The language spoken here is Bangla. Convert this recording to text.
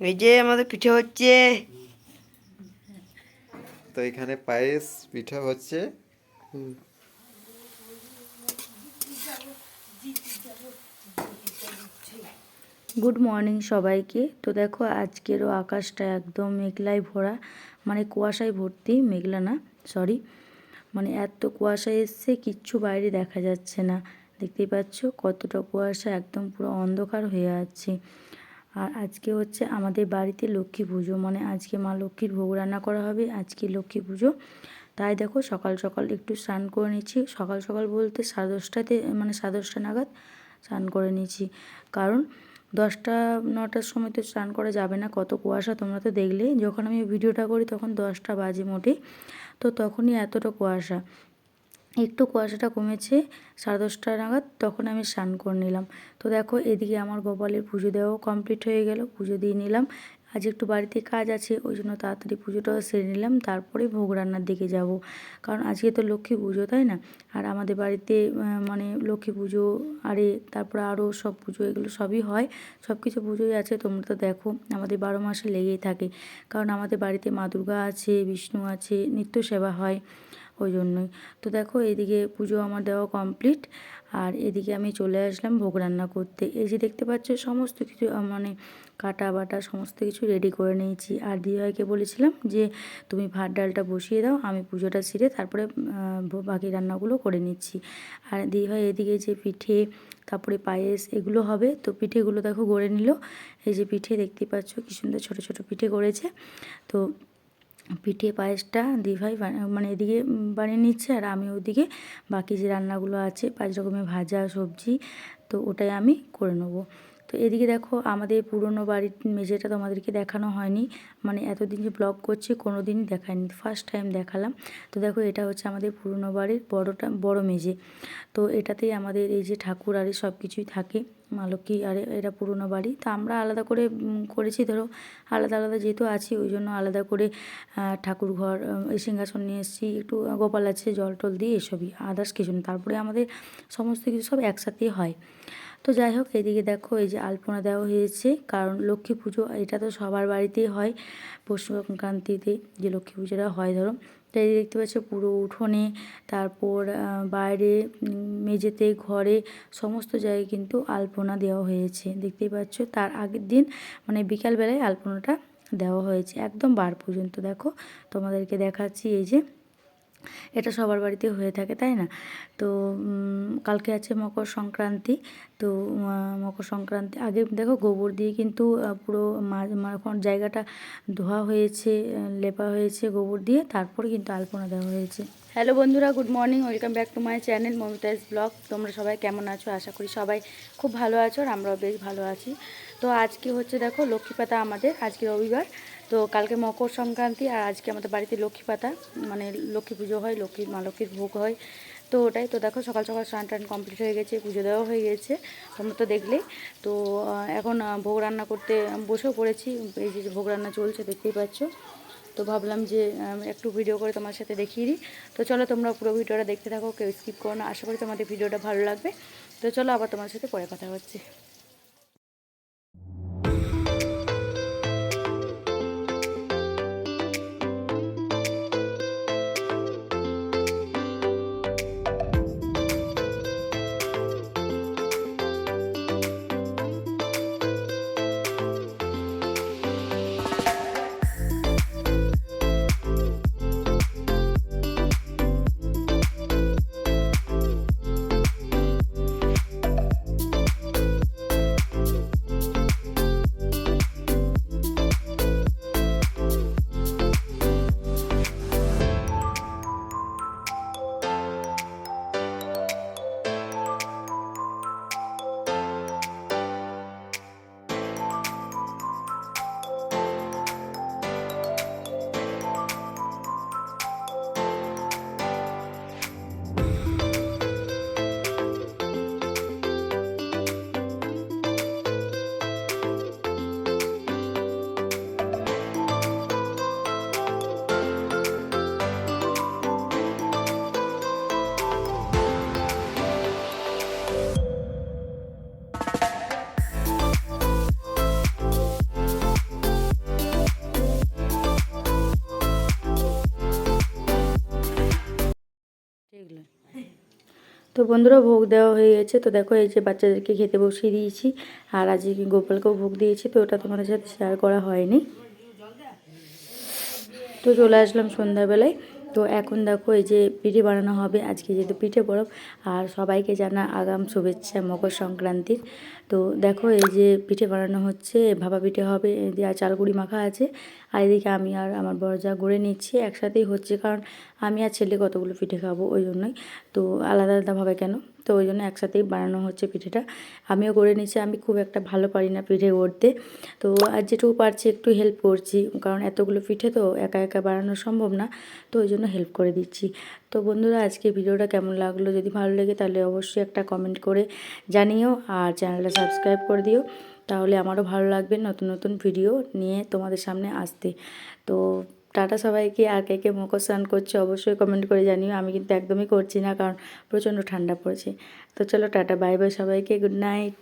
এই যে আমাদের পিঠে হচ্ছে। তো এখানে পায়েস পিঠা হচ্ছে। গুড মর্নিং সবাইকে। তো দেখো আজকেরও আকাশটা একদম মেঘলায় ভরা। মানে কুয়াশায় ভর্তি মেঘলা না সরি মানে এত কুয়াশা এসছে কিচ্ছু বাইরে দেখা যাচ্ছে না। দেখতেই পাচ্ছ কতটা কুয়াশা একদম পুরো অন্ধকার হয়ে আছে। আর আজকে হচ্ছে আমাদের বাড়িতে লক্ষ্মী পুজো মানে আজকে মা লক্ষ্মীর ভোগ রান্না করা হবে, আজকে লক্ষ্মী পুজো। তাই দেখো সকাল সকাল একটু স্নান করে নিচ্ছি, সকাল সকাল বলতে সাড়ে দশটাতে মানে সাড়ে দশটা নাগাদ স্নান করে নিচ্ছি। কারণ দশটা, নটার সময় তো স্নান করা যাবে না, কত কুয়াশা তোমরা তো দেখলে। যখন আমি ভিডিওটা করি তখন দশটা বাজে মোটে তো তখনই এতটা কুয়াশা। একটু কুয়াশাটা কমেছে, সাড়ে দশটা নাগাদ তখন আমি স্নান করে নিলাম। তো দেখো এদিকে আমার গোপালের পুজো দেওয়াও কমপ্লিট হয়ে গেল, পুজো দিয়ে নিলাম। আজ একটু বাড়িতে কাজ আছে, ওই জন্য তাড়াতাড়ি পুজোটাও সেরে নিলাম, তারপরে ভোগ রান্নার দিকে যাব। কারণ আজকে তো লক্ষ্মী পুজো, তাই না? আর আমাদের বাড়িতে মানে লক্ষ্মী পুজো, আরে তারপরে আরও সব পুজো, এগুলো সবই হয়। সব কিছু পুজোই আছে, তোমরা তো দেখো, আমাদের বারো মাসে লেগেই থাকে। কারণ আমাদের বাড়িতে মা দুর্গা আছে, বিষ্ণু আছে, নিত্য সেবা হয়। ওই জন্যই। তো দেখো, এদিকে পুজো আমার দেওয়া কমপ্লিট আর এদিকে আমি চলে আসলাম ভোগ রান্না করতে। এই যে দেখতে পাচ্ছ, সমস্ত কিছু মানে কাটা বাটা সমস্ত কিছু রেডি করে নিয়েছি। আর দিদিভাইকে বলেছিলাম যে, তুমি ভাত ডালটা বসিয়ে দাও, আমি পুজোটা সেরে তারপরে বাকি রান্নাগুলো করে নিচ্ছি। আর দিদিভাই এদিকে যে পিঠে, তারপরে পায়েস, এগুলো হবে। তো পিঠেগুলো দেখো গড়ে নিল। এই যে পিঠে দেখতেই পাচ্ছ, কি সুন্দর ছোট ছোট পিঠে করেছে তো পিঠে পায়েসটা দিভাই ভাই মানে এদিকে বানিয়ে নিচ্ছে আর আমি ওদিকে বাকি যে রান্নাগুলো আছে পাঁচ রকমের ভাজা, সবজি, তো ওটাই আমি করে নেব। তো এদিকে দেখো আমাদের পুরনো বাড়ির মেঝেটা তোমাদেরকে দেখানো হয়নি। মানে এতদিন যে ব্লগ করছি কোনো দিনই দেখায়নি। ফার্স্ট টাইম দেখালাম। তো দেখো এটা হচ্ছে আমাদের পুরনো বাড়ির বড়টা, বড় মেঝে। তো এটাতেই আমাদের এই যে ঠাকুর আর সব কিছুই থাকে, মা লক্ষ্মী আর এটা পুরনো বাড়ি। তো আমরা আলাদা করে করেছি ধরো, আলাদা আলাদা যেহেতু আছি, ওই জন্য আলাদা করে ঠাকুর ঘর এই সিংহাসন নিয়ে এসেছি। একটু গোপাল আছে, জল টল দিয়ে এসবই আদার্স কিছু না। তারপরে আমাদের সমস্ত কিছু সব একসাথেই হয়। তো যাই হোক, এদিকে দেখো এই যে আলপনা দেওয়া হয়েছে। কারণ লক্ষ্মী পুজো, এটা তো সবার বাড়িতেই হয় পৌষ সংক্রান্তিতে যে লক্ষ্মী পুজোটা হয়, ধরো। তো এই দেখতে পাচ্ছ পুরো উঠোনে, তারপর বাইরে মেঝেতে, ঘরে সমস্ত জায়গায় কিন্তু আলপনা দেওয়া হয়েছে। দেখতেই পাচ্ছ, তার আগের দিন মানে বিকালবেলায় আলপনাটা দেওয়া হয়েছে, একদম বার পর্যন্ত। দেখো, তোমাদেরকে দেখাচ্ছি এই যে এটা সবার বাড়িতে হয়ে থাকে, তাই না? তো কালকে আছে মকর সংক্রান্তি, তো মকর সংক্রান্তি, আগে দেখো গোবর দিয়ে কিন্তু পুরো জায়গাটা ধোয়া হয়েছে লেপা হয়েছে গোবর দিয়ে, তারপরে কিন্তু আলপনা দেওয়া হয়েছে। হ্যালো বন্ধুরা, good morning, welcome back to my channel Momitaj blog. তোমরা সবাই কেমন আছো? আশা করি সবাই খুব ভালো আছো আর আমরাও বেশ ভালো আছি। তো আজকে হচ্ছে দেখো লক্ষ্মী পাতা আমাদের, আজকে রবিবার। তো কালকে মকর সংক্রান্তি আর আজকে আমাদের বাড়িতে লক্ষ্মী পাতা মানে লক্ষ্মী পুজো হয়, লক্ষ্মী, মা লক্ষ্মীর ভোগ হয়। তো ওটাই, তো দেখো সকাল সকাল স্নান টান কমপ্লিট হয়ে গেছে, পুজো দেওয়া হয়ে গেছে, তোমরা তো দেখলেই। তো এখন ভোগ রান্না করতে বসেও পড়েছি, এই যে ভোগ রান্না চলছে, দেখতেই পাচ্ছ। তো ভাবলাম যে একটু ভিডিও করে তোমার সাথে দেখিয়ে দিই। তো চলো তোমরা পুরো ভিডিওটা দেখতে থাকো, কেউ স্কিপ করো না। আশা করি তোমাদের ভিডিওটা ভালো লাগবে। তো চলো আবার তোমার সাথে পরে কথা হচ্ছে। তো বন্ধুরা ভোগ দেওয়া হয়ে গেছে। তো দেখো এই যে বাচ্চাদেরকে খেতে বসিয়ে দিয়েছি। আর আজকে গোপালকেও ভোগ দিয়েছি, তো ওটা তোমাদের সাথে শেয়ার করা হয়নি। তো চলে আসলাম সন্ধ্যাবেলায়। তো এখন দেখো এই যে পিঠে বানানো হবে। আজকে যেহেতু পিঠে পরব আর সবাইকে জানা আগাম শুভেচ্ছা মকর সংক্রান্তির। তো দেখো এই যে পিঠে বানানো হচ্ছে, ভাপা পিঠে হবে আর চালগুড়ি মাখা আছে। আর এদিকে আমি আর আমার বরজা গড়ে নিচ্ছি, একসাথেই হচ্ছে। কারণ আমি আর ছেলে কতগুলো পিঠে খাব ওই জন্যই। তো আলাদা আলাদাভাবে কেন? তো ওই জন্য একসাথেই বানানো হচ্ছে পিঠেটা। আমিও করে নিচ্ছি আমি খুব একটা ভালো পারি না পিঠে গড়তে তো আর যেটুকু পারছি একটু হেল্প করছি, কারণ এতগুলো পিঠে তো একা একা বানানো সম্ভব না, তো ওই জন্য হেল্প করে দিচ্ছি। তো বন্ধুরা আজকে ভিডিওটা কেমন লাগল? যদি ভালো লাগে তাহলে অবশ্যই একটা কমেন্ট করে জানিও আর চ্যানেলটা সাবস্ক্রাইব করে দিও। তাহলে আমারও ভালো লাগবে নতুন নতুন ভিডিও নিয়ে তোমাদের সামনে আসতে। তো টাটা সবাইকে আর কে কে মকর স্নান করছে অবশ্যই কমেন্ট করে জানিও। আমি কিন্তু একদমই করছি না কারণ প্রচণ্ড ঠান্ডা পড়েছে। তো চলো টাটা বাই বাই সবাইকে গুড নাইট